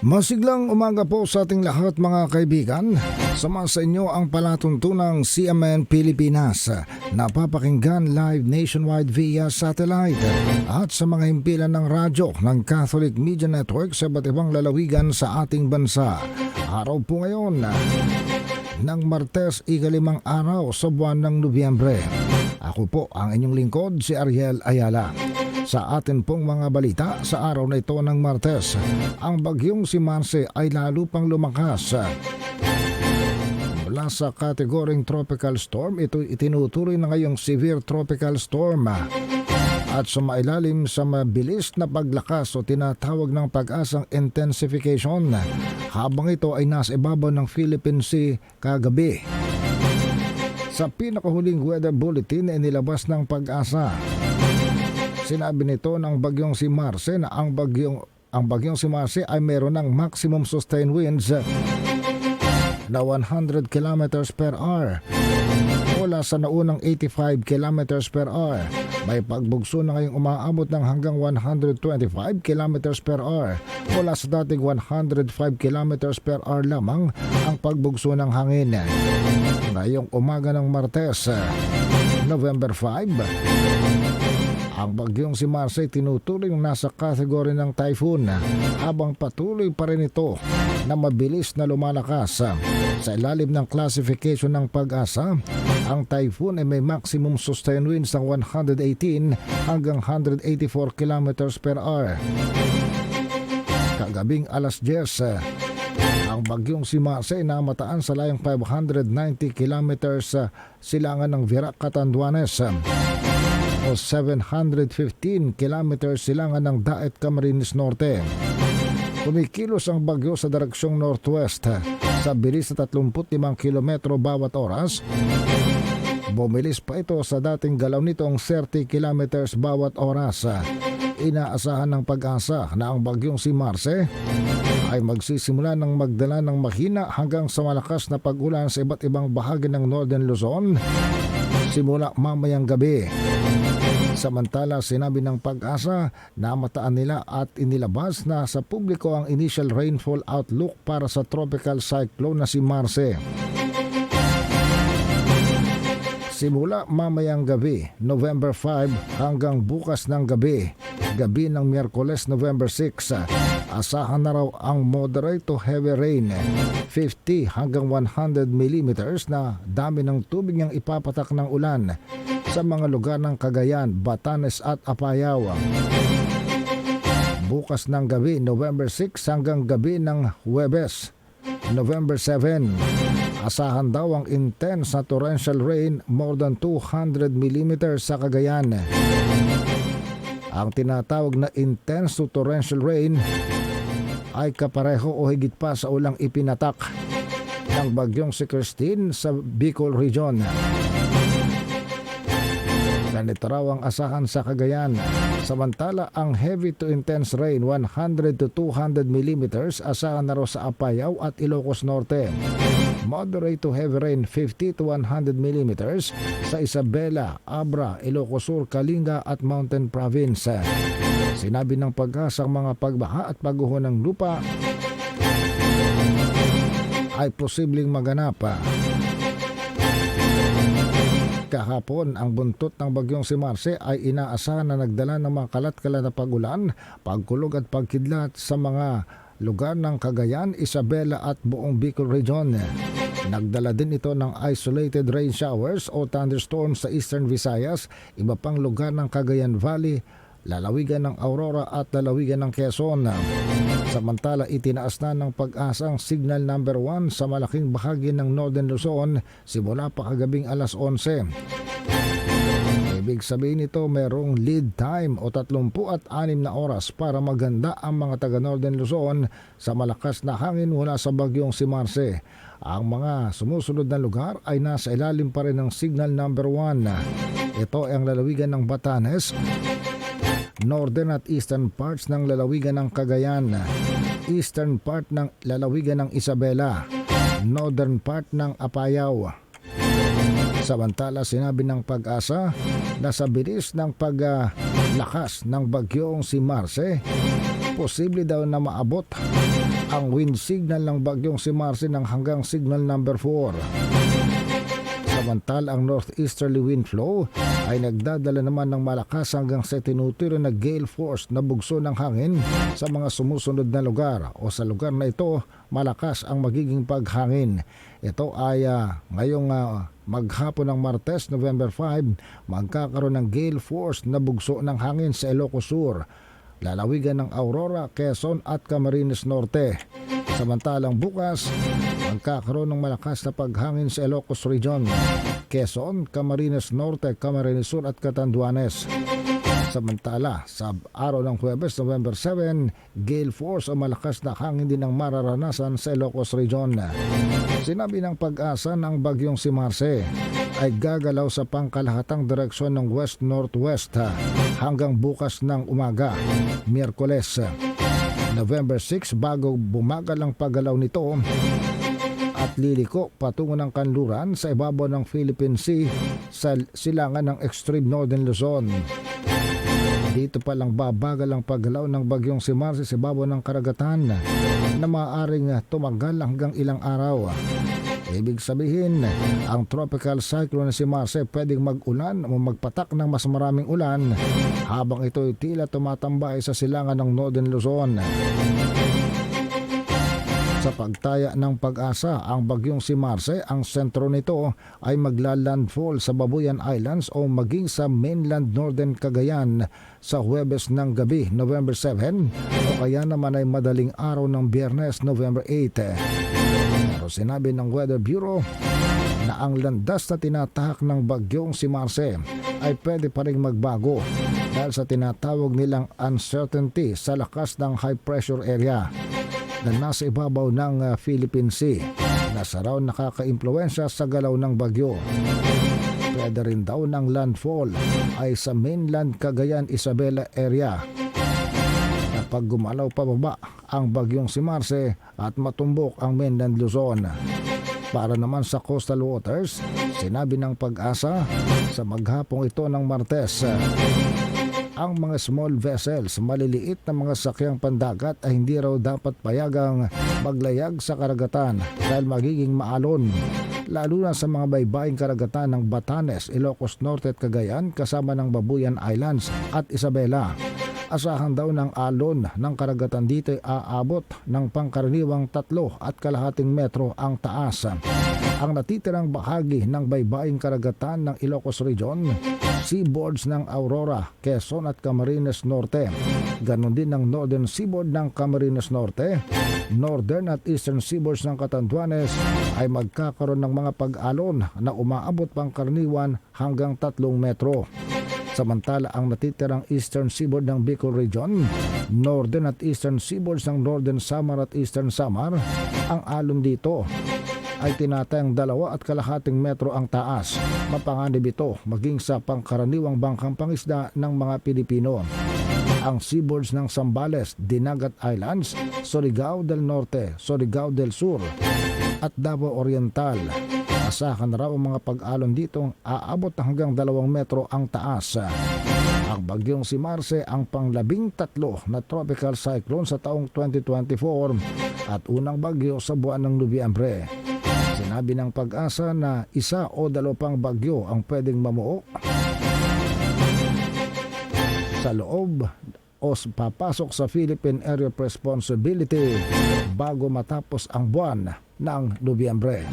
Masiglang umaga po sa ating lahat mga kaibigan. Sama sa inyo ang palatuntunang CMN Pilipinas. Napapakinggan live nationwide via satellite at sa mga himpilan ng radyo ng Catholic Media Network sa iba't ibang lalawigan sa ating bansa. Araw po ngayon ng Martes, ikalimang araw sa buwan ng Nobyembre. Ako po ang inyong lingkod, si Ariel Ayala. Sa atin pong mga balita sa araw na ito ng Martes, ang bagyong si Marce ay lalo pang lumakas. Mula sa kategoring tropical storm, ito itinutuloy na ngayong severe tropical storm. At sumailalim sa mabilis na paglakas o tinatawag ng pag-asang intensification habang ito ay nasa ibabaw ng Philippine Sea kagabi. Sa pinakahuling weather bulletin ay nilabas ng pag-asa. Sinabi nito ng bagyong si Marce na ang bagyong ang bagyong si Marce ay meron ng maximum sustained winds na 100 kilometers per hour mula sa naunang 85 kilometers per hour. May pagbugso na ngayong umaabot ng hanggang 125 kilometers per hour mula sa dating 105 kilometers per hour lamang ang pagbugso ng hangin. Ngayong umaga ng Martes, November 5, ang bagyong si Marce tinutuloy na nasa kategory ng typhoon habang patuloy pa rin ito na mabilis na lumalakas. Sa ilalim ng classification ng pag-asa, ang typhoon ay may maximum sustained winds ng 118 hanggang 184 kilometers per hour. Kagabing alas 10, ang bagyong si Marce ay namataan sa layang 590 kilometers sa silangan ng Virac Catanduanes o 715 kilometers silangan ng Daet Camarines Norte. Kumikilos ang bagyo sa direksyong northwest sa bilis na 35 kilometro bawat oras. Bumilis pa ito sa dating galaw nitong 30 kilometers bawat oras. Inaasahan ng pag-asa na ang bagyong si Marce ay magsisimula ng magdala ng mahina hanggang sa malakas na pag-ulan sa iba't ibang bahagi ng Northern Luzon simula mamayang gabi. Samantala, sinabi ng pag-asa na mataan nila at inilabas na sa publiko ang initial rainfall outlook para sa tropical cyclone na si Marce. Simula mamayang gabi, November 5 hanggang bukas ng gabi, gabi ng Miyerkules, November 6, asahan na raw ang moderate to heavy rain, 50 hanggang 100 millimeters na dami ng tubig niyang ipapatak ng ulan sa mga lugar ng Cagayan, Batanes at Apayao. Bukas ng gabi, November 6 hanggang gabi ng Huwebes, November 7. Asahan daw ang intense na torrential rain more than 200 millimeters sa Cagayan. Ang tinatawag na intense to torrential rain ay kapareho o higit pa sa ulang ipinatak ng bagyong si Christine sa Bicol Region. Ganito raw ang asahan sa Cagayan. Samantala, ang heavy to intense rain 100 to 200 millimeters asahan na raw sa Apayao at Ilocos Norte. Moderate to heavy rain 50 to 100 millimeters sa Isabela, Abra, Ilocos Sur, Kalinga at Mountain Province. Sinabi ng pag-asa ang mga pagbaha at pagguho ng lupa ay posibleng maganap. Kahapon, ang buntot ng bagyong si Marce ay inaasahan na nagdala ng mga kalat-kalat na pagulan, pagkulog at pagkidlat sa mga lugar ng Cagayan, Isabela at buong Bicol Region. Nagdala din ito ng isolated rain showers o thunderstorms sa Eastern Visayas, iba pang lugar ng Cagayan Valley, lalawigan ng Aurora at lalawigan ng Quezon. Samantala itinaas na ng pag-asang signal number 1 sa malaking bahagi ng Northern Luzon simula pa kagabing alas 11. Ibig sabihin nito merong lead time o 36 na oras para maganda ang mga taga Northern Luzon sa malakas na hangin mula sa bagyong si Marce. Ang mga sumusunod na lugar ay nasa ilalim pa rin ng signal number 1. Ito ay ang lalawigan ng Batanes, northern at eastern parts ng lalawigan ng Cagayan, eastern part ng lalawigan ng Isabela, northern part ng Apayao. Samantala sinabi ng pag-asa na sa bilis ng paglakas ng bagyong si Marce, posible daw na maabot ang wind signal ng bagyong si Marcy ng hanggang signal number 4. Samantala ang northeasterly wind flow ay nagdadala naman ng malakas hanggang sa tinuturo na gale force na bugso ng hangin sa mga sumusunod na lugar o sa lugar na ito malakas ang magiging paghangin. Ito ay ah, ngayong ah, maghapon ng Martes, November 5, magkakaroon ng gale force na bugso ng hangin sa Ilocos Sur, lalawigan ng Aurora, Quezon at Camarines Norte. Samantalang bukas, magkakaroon ng malakas na paghangin sa Ilocos Region, Quezon, Camarines Norte, Camarines Sur at Catanduanes. Samantala, sa araw ng Huwebes, November 7, gale force o malakas na hangin din ang mararanasan sa Ilocos Region. Sinabi ng pag-asa ng bagyong si Marce ay gagalaw sa pangkalahatang direksyon ng west-northwest ha, hanggang bukas ng umaga, Miyerkules. November 6 bago bumagal ang paggalaw nito at liliko patungo ng kanluran sa ibabaw ng Philippine Sea sa silangan ng extreme northern Luzon. Dito pa lang babagal ang paggalaw ng bagyong si Marcy sa ibabaw ng karagatan na maaaring tumagal hanggang ilang araw. Ibig sabihin, ang tropical cyclone na si Marce pwedeng mag-ulan o magpatak ng mas maraming ulan habang ito'y tila tumatambay sa silangan ng Northern Luzon. Sa pagtaya ng pag-asa, ang bagyong si Marce, ang sentro nito ay maglalandfall sa Babuyan Islands o maging sa mainland Northern Cagayan sa Huwebes ng gabi, November 7 o kaya naman ay madaling araw ng Biyernes, November 8. Pero sinabi ng Weather Bureau na ang landas na tinatahak ng bagyong si Marce ay pwede pa rin magbago dahil sa tinatawag nilang uncertainty sa lakas ng high pressure area na nasa ibabaw ng uh, Philippine Sea na sa raw nakaka-impluensya sa galaw ng bagyo. Pwede rin daw ng landfall ay sa mainland Cagayan Isabela area kapag gumalaw pababa ang bagyong si Marce at matumbok ang mainland Luzon. Para naman sa coastal waters, sinabi ng pag-asa sa maghapong ito ng Martes, ang mga small vessels, maliliit na mga sakyang pandagat ay hindi raw dapat payagang maglayag sa karagatan dahil magiging maalon. Lalo na sa mga baybaying karagatan ng Batanes, Ilocos Norte at Cagayan kasama ng Babuyan Islands at Isabela. Asahan daw ng alon ng karagatan dito ay aabot ng pangkaraniwang tatlo at kalahating metro ang taas. Ang natitirang bahagi ng baybaying karagatan ng Ilocos Region, seaboards ng Aurora, Quezon at Camarines Norte. Ganon din ng northern seaboard ng Camarines Norte, northern at eastern seaboards ng Catanduanes ay magkakaroon ng mga pag-alon na umaabot pang karaniwan hanggang tatlong metro. Samantala ang natitirang eastern seaboard ng Bicol Region, northern at eastern seaboards ng northern Samar at eastern Samar, ang alon dito ay tinatayang dalawa at kalahating metro ang taas. Mapanganib ito maging sa pangkaraniwang bangkang pangisda ng mga Pilipino. Ang seaboards ng Sambales, Dinagat Islands, Surigao del Norte, Surigao del Sur at Davao Oriental Asahan raw ang mga pag-alon dito aabot hanggang dalawang metro ang taas. Ang bagyong si Marce ang panglabing tatlo na tropical cyclone sa taong 2024 at unang bagyo sa buwan ng Nobyembre. Sinabi ng pag-asa na isa o dalawa pang bagyo ang pwedeng mamuo sa loob o papasok sa Philippine Area of Responsibility bago matapos ang buwan ng Nobyembre.